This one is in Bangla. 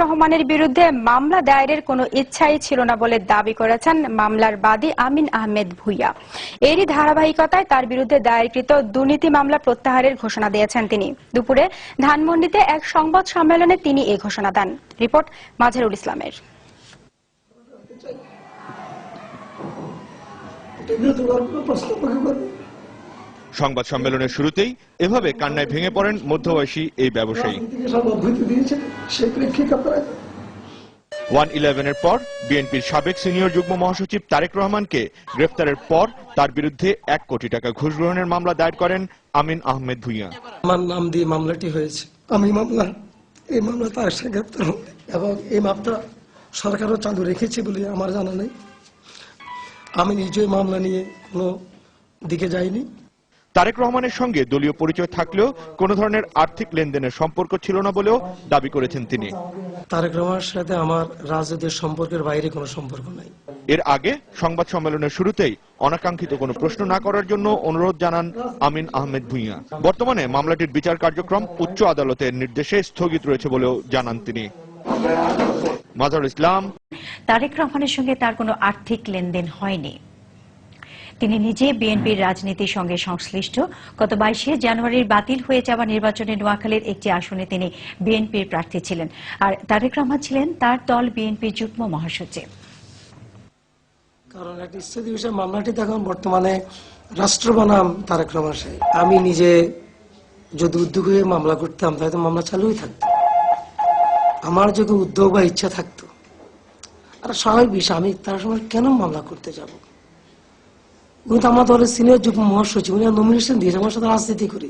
রহমানের বিরুদ্ধে মামলা দায়েরের কোনো ইচ্ছাই ছিল না বলে দাবি করেছেন মামলার বাদী আমিন আহমেদ ভুইয়া। এরই ধারাবাহিকতায় তার বিরুদ্ধে দায়েরকৃত দুর্নীতি মামলা প্রত্যাহারের ঘোষণা দিয়েছেন তিনি। দুপুরে ধানমন্ডিতে এক সংবাদ সম্মেলনে তিনি এই ঘোষণা দেন। রিপোর্ট মাঝারুল ইসলামের। সংবাদ সম্মেলনের শুরুতেই এভাবে কান্নায় ভেঙে পড়েন মধ্যবয়সী এই ব্যবসায়ী। রাজনীতিকে সব অব্যাহতি দিয়েছে সেই প্রেক্ষিতে আপনারা ওয়ান ইলেভেনের পর বিএনপির সাবেক সিনিয়র যুগ্ম মহাসচিব তারেক রহমানকে গ্রেফতারের পর তার বিরুদ্ধে এক কোটি টাকা ঘুষ গ্রহণের মামলা দায়ের করেন আমিন আহমেদ ভুইয়া। আমার নাম দিয়ে মামলাটি হয়েছে। আমি মামলা এই মামলা তার সাথে গ্রেপ্তার এবং এই মামলা সরকারও চালু রেখেছে বলে আমার জানা নেই। আমি নিজে মামলা নিয়ে কোনো দিকে যাইনি। তারেক রহমানের সঙ্গে দলীয় পরিচয় থাকলেও কোনো ধরনের আর্থিক লেনদেনের সম্পর্ক ছিল না বলেও দাবি করেছেন তিনি। তারেক রহমানের সাথে আমার রাজনীতির সম্পর্কের বাইরে কোনো সম্পর্ক নাই। এর আগে সংবাদ সম্মেলনের শুরুতেই অনাকাঙ্ক্ষিত কোনো প্রশ্ন না করার জন্য অনুরোধ জানান আমিন আহমেদ ভুঁইয়া। বর্তমানে মামলাটির বিচার কার্যক্রম উচ্চ আদালতের নির্দেশে স্থগিত রয়েছে বলেও জানান তিনি। মাজারুল ইসলাম তারেক রহমানের সঙ্গে তার কোনো আর্থিক লেনদেন হয়নি। তিনি নিজে বিএনপির রাজনীতির সঙ্গে সংশ্লিষ্ট। গত বাইশে জানুয়ারির বাতিল হয়ে যাওয়া নির্বাচনে নোয়াখালীর একটি আসনে তিনি বিএনপির প্রার্থী ছিলেন। আর তারেক রহমান ছিলেন তার দল বিএনপির যুগ্ম মহাসচিব। কারণ একটা বিষয়, মামলাটি এখন বর্তমানে রাষ্ট্র বনাম তারেক রহমান সাহেব। আমি নিজে যদি উদ্যোগ হয়ে মামলা করতাম, তাহলে তো মামলা চালুই থাকতো। আমার যদি উদ্যোগ বা ইচ্ছা থাকতো, আর স্বাভাবিক বিষয়, আমি তার সময় কেন মামলা করতে যাব? উনি তো আমার দলের সিনিয়র যুগ্ম মহাসচিব উনি নমিনেশন দিয়েছে আমার সাথে রাজনীতি করি।